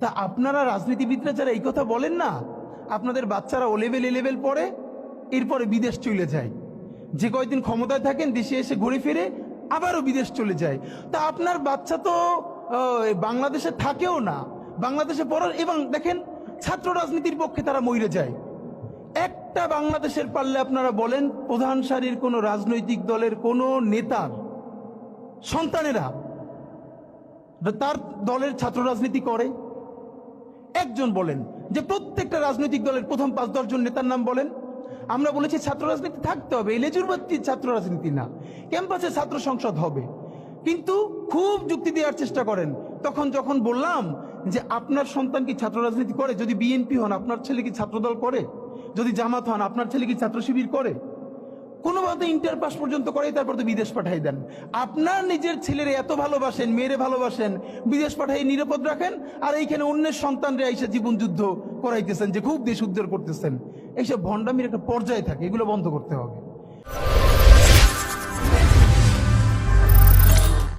তা আপনারা রাজনীতিবিদরা যারা এই কথা বলেন না, আপনাদের বাচ্চারা ও লেভেল এ লেভেল পড়ে, এরপরে বিদেশ চলে যায়। যে কয়দিন ক্ষমতায় থাকেন, দেশে এসে ঘুরে ফিরে আবারও বিদেশ চলে যায়। তা আপনার বাচ্চা তো বাংলাদেশে থাকেও না। বাংলাদেশে পড়ার, এবং দেখেন, ছাত্র রাজনীতির পক্ষে তারা মরে যায়। একটা বাংলাদেশের পারলে আপনারা বলেন, প্রধান সারির কোনো রাজনৈতিক দলের কোনো নেতার সন্তানেরা, তার দলের ছাত্র রাজনীতি করে। একজন বলেন যে প্রত্যেকটা রাজনৈতিক দলের প্রথম পাঁচ দশজন নেতার নাম বলেন। আমরা বলেছি ছাত্র রাজনীতি থাকতে হবে লেজুরবাদী ছাত্র রাজনীতি না। ক্যাম্পাসে ছাত্র সংসদ হবে। কিন্তু খুব যুক্তি দেওয়ার চেষ্টা করেন। তখন যখন বললাম যে আপনার সন্তান কি ছাত্র রাজনীতি করে? যদি বিএনপি হন, আপনার ছেলে কি ছাত্রদল করে? যদি জামাত হন, আপনার ছেলে কি ছাত্র শিবির করে? কোনোভাবে ইন্টার পাস পর্যন্ত করে তারপর তো বিদেশ পাঠাই দেন। আপনার নিজের ছেলের এত ভালোবাসেন, মেয়েরে ভালোবাসেন, বিদেশ পাঠাই নিরাপদ রাখেন, আর এইখানে অন্যের সন্তানরা এসে জীবন যুদ্ধ করাইতেছেন, যে খুব দেশ উদ্ধার করতেছেন। এইসব ভণ্ডামির একটা পর্যায় থাকে, এগুলো বন্ধ করতে হবে।